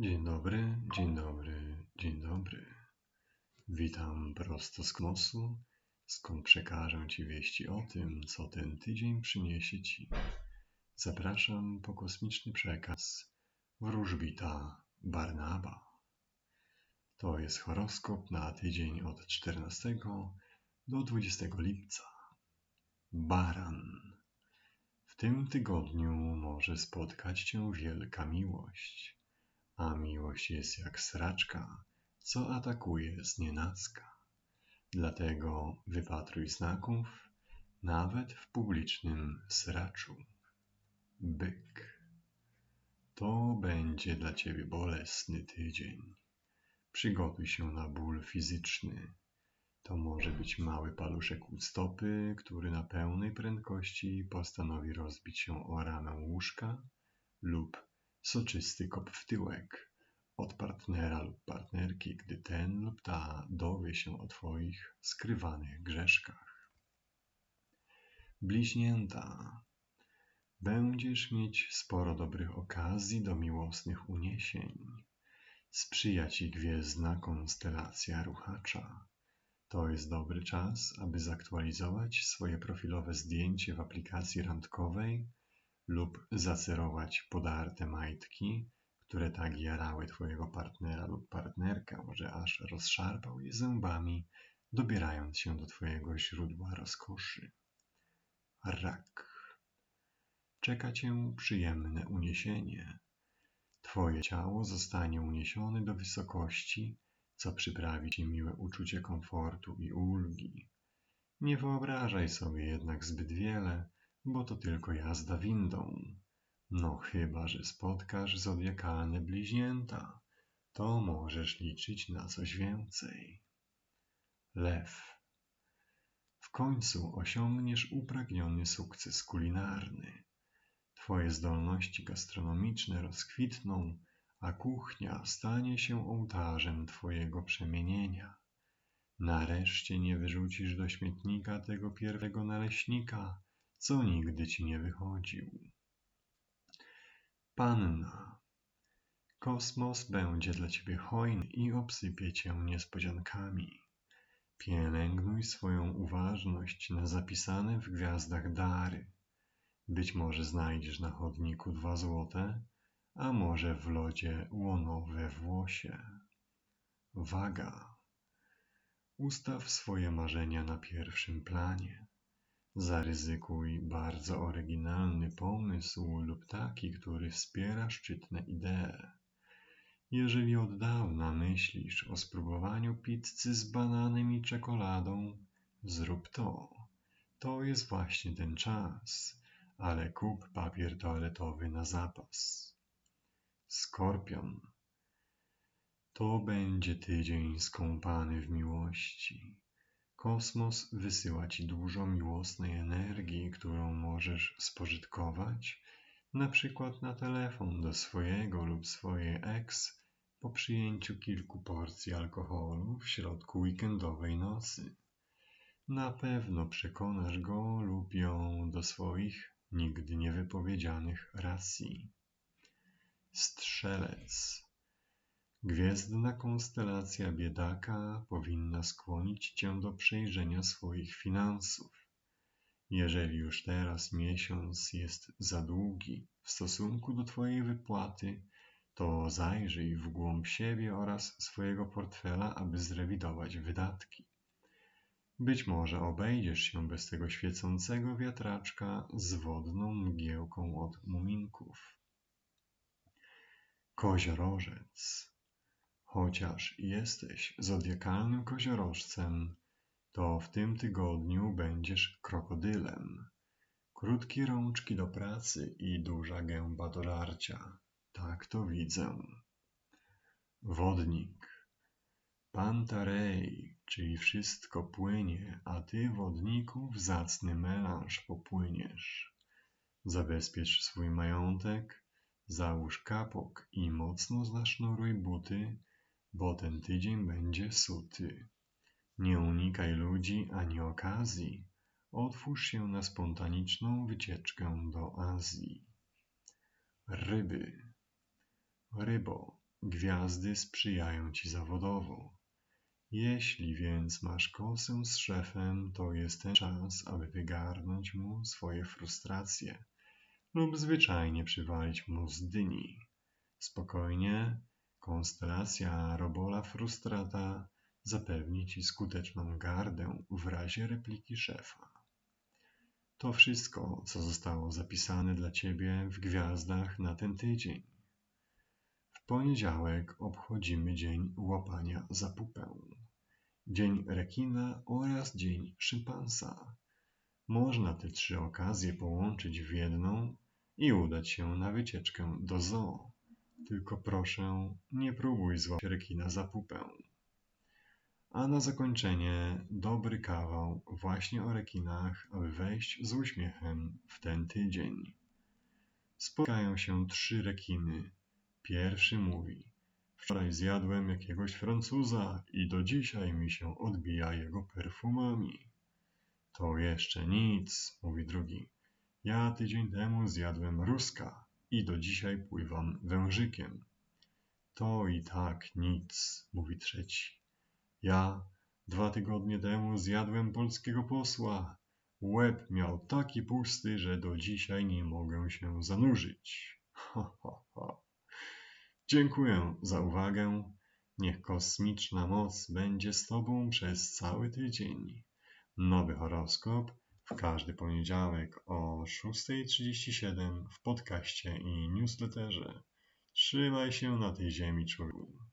Dzień dobry, dzień dobry, dzień dobry. Witam prosto z kosmosu, skąd przekażę Ci wieści o tym, co ten tydzień przyniesie Ci. Zapraszam po kosmiczny przekaz wróżbita Barnaba. To jest horoskop na tydzień od 14 do 20 lipca. Baran. W tym tygodniu może spotkać Cię wielka miłość a miłość jest jak sraczka, co atakuje z nienacka. Dlatego wypatruj znaków nawet w publicznym sraczu. Byk. To będzie dla ciebie bolesny tydzień. Przygotuj się na ból fizyczny. To może być mały paluszek u stopy, który na pełnej prędkości postanowi rozbić się o ramę łóżka lub soczysty kop w tyłek od partnera lub partnerki, gdy ten lub ta dowie się o Twoich skrywanych grzeszkach. Bliźnięta. Będziesz mieć sporo dobrych okazji do miłosnych uniesień. Sprzyja Ci gwiezdna konstelacja ruchacza. To jest dobry czas, aby zaktualizować swoje profilowe zdjęcie w aplikacji randkowej lub zacerować podarte majtki, które tak jarały twojego partnera lub partnerkę, że aż rozszarpał je zębami, dobierając się do twojego źródła rozkoszy. Rak. Czeka cię przyjemne uniesienie. Twoje ciało zostanie uniesione do wysokości, co przyprawi ci miłe uczucie komfortu i ulgi. Nie wyobrażaj sobie jednak zbyt wiele, bo to tylko jazda windą. No chyba, że spotkasz zodiakalne bliźnięta, to możesz liczyć na coś więcej. Lew. W końcu osiągniesz upragniony sukces kulinarny. Twoje zdolności gastronomiczne rozkwitną, a kuchnia stanie się ołtarzem Twojego przemienienia. Nareszcie nie wyrzucisz do śmietnika tego pierwszego naleśnika, co nigdy ci nie wychodził. Panna, kosmos będzie dla ciebie hojny i obsypie cię niespodziankami. Pielęgnuj swoją uważność na zapisane w gwiazdach dary. Być może znajdziesz na chodniku dwa złote, a może w lodzie łonowe włosie. Waga. Ustaw swoje marzenia na pierwszym planie. Zaryzykuj bardzo oryginalny pomysł lub taki, który wspiera szczytne idee. Jeżeli od dawna myślisz o spróbowaniu pizzy z bananem i czekoladą, zrób to. To jest właśnie ten czas, ale kup papier toaletowy na zapas. Skorpion. To będzie tydzień skąpany w miłości. Kosmos wysyła ci dużo miłosnej energii, którą możesz spożytkować, na przykład na telefon do swojego lub swojej ex po przyjęciu kilku porcji alkoholu w środku weekendowej nocy. Na pewno przekonasz go lub ją do swoich nigdy niewypowiedzianych racji. Strzelec Gwiezdna konstelacja biedaka powinna skłonić cię do przejrzenia swoich finansów. Jeżeli już teraz miesiąc jest za długi w stosunku do Twojej wypłaty, to zajrzyj w głąb siebie oraz swojego portfela, aby zrewidować wydatki. Być może obejdziesz się bez tego świecącego wiatraczka z wodną mgiełką od muminków. Koziorożec Chociaż jesteś zodiakalnym koziorożcem, to w tym tygodniu będziesz krokodylem. Krótkie rączki do pracy i duża gęba do żarcia. Tak to widzę. Wodnik. Pantarej, czyli wszystko płynie, a ty, wodniku, w zacny melanż popłyniesz. Zabezpiecz swój majątek, załóż kapok i mocno zasznuruj buty, bo ten tydzień będzie suty. Nie unikaj ludzi ani okazji. Otwórz się na spontaniczną wycieczkę do Azji. Ryby. Rybo, gwiazdy sprzyjają ci zawodowo. Jeśli więc masz kosę z szefem, to jest ten czas, aby wygarnąć mu swoje frustracje lub zwyczajnie przywalić mu z dyni. Spokojnie, konstelacja Robola Frustrata zapewni ci skuteczną gardę w razie repliki szefa. To wszystko, co zostało zapisane dla ciebie w gwiazdach na ten tydzień. W poniedziałek obchodzimy dzień łapania za pupę, dzień rekina oraz dzień szympansa. Można te trzy okazje połączyć w jedną i udać się na wycieczkę do zoo. Tylko proszę, nie próbuj złapać rekina za pupę. A na zakończenie dobry kawał właśnie o rekinach, aby wejść z uśmiechem w ten tydzień. Spotkają się trzy rekiny. Pierwszy mówi: Wczoraj zjadłem jakiegoś Francuza i do dzisiaj mi się odbija jego perfumami. To jeszcze nic, mówi drugi. Ja tydzień temu zjadłem Ruska i do dzisiaj pływam wężykiem. To i tak nic, mówi trzeci. Ja dwa tygodnie temu zjadłem polskiego posła. Łeb miał taki pusty, że do dzisiaj nie mogę się zanurzyć. Ha, ha, ha. Dziękuję za uwagę. Niech kosmiczna moc będzie z Tobą przez cały tydzień. Nowy horoskop w każdy poniedziałek o 6.37 w podcaście i newsletterze. Trzymaj się na tej ziemi, człowieku.